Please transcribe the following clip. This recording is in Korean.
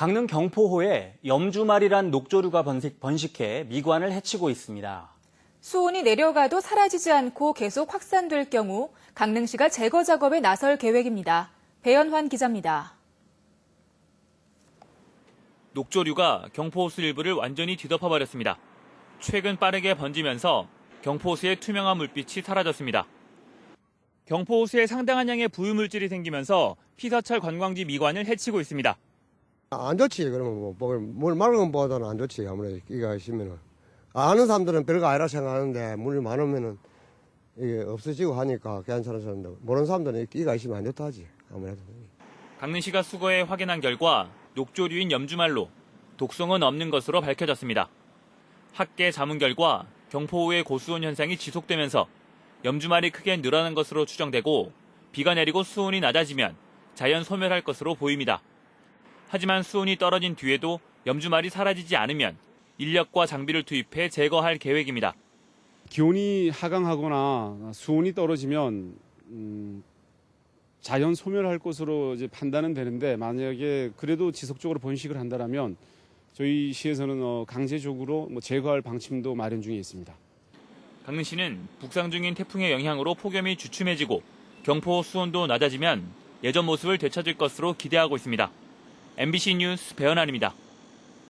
강릉 경포호에 염주말이란 녹조류가 번식, 번식 해 미관을 해치고 있습니다. 수온이 내려가도 사라지지 않고 계속 확산될 경우 강릉시가 제거 작업에 나설 계획입니다. 배연환 기자입니다. 녹조류가 경포호수 일부를 완전히 뒤덮어버렸습니다. 최근 빠르게 번지면서 경포호수의 투명한 물빛이 사라졌습니다. 경포호수에 상당한 양의 부유물질이 생기면서 피서철 관광지 미관을 해치고 있습니다. 안 좋지. 그러면 뭐, 뭐, 물 맑은 것보다는 안 좋지. 아무래도 끼가 있으면은. 아는 사람들은 별거 아니라 생각하는데 물이 많으면은 이게 없어지고 하니까 사람들 모르는 사람들은 끼가 있으면 안 좋다 하지. 아무래도. 강릉시가 수거해 확인한 결과 녹조류인 염주말로 독성은 없는 것으로 밝혀졌습니다. 학계 자문 결과 경포호의 고수온 현상이 지속되면서 염주말이 크게 늘어난 것으로 추정되고 비가 내리고 수온이 낮아지면 자연 소멸할 것으로 보입니다. 하지만 수온이 떨어진 뒤에도 염주말이 사라지지 않으면 인력과 장비를 투입해 제거할 계획입니다. 기온이 하강하거나 수온이 떨어지면 음, 자연 소멸할 것으로 이제 판단은 되는데 만약에 그래도 지속적으로 번식을 한다라면 저희 시에서는 어, 강제적으로 뭐 제거할 방침도 마련 중에 있습니다. 강릉시는 북상 중인 태풍의 영향으로 폭염이 주춤해지고 경포 수온도 낮아지면 예전 모습을 되찾을 것으로 기대하고 있습니다. MBC 뉴스 배현환입니다.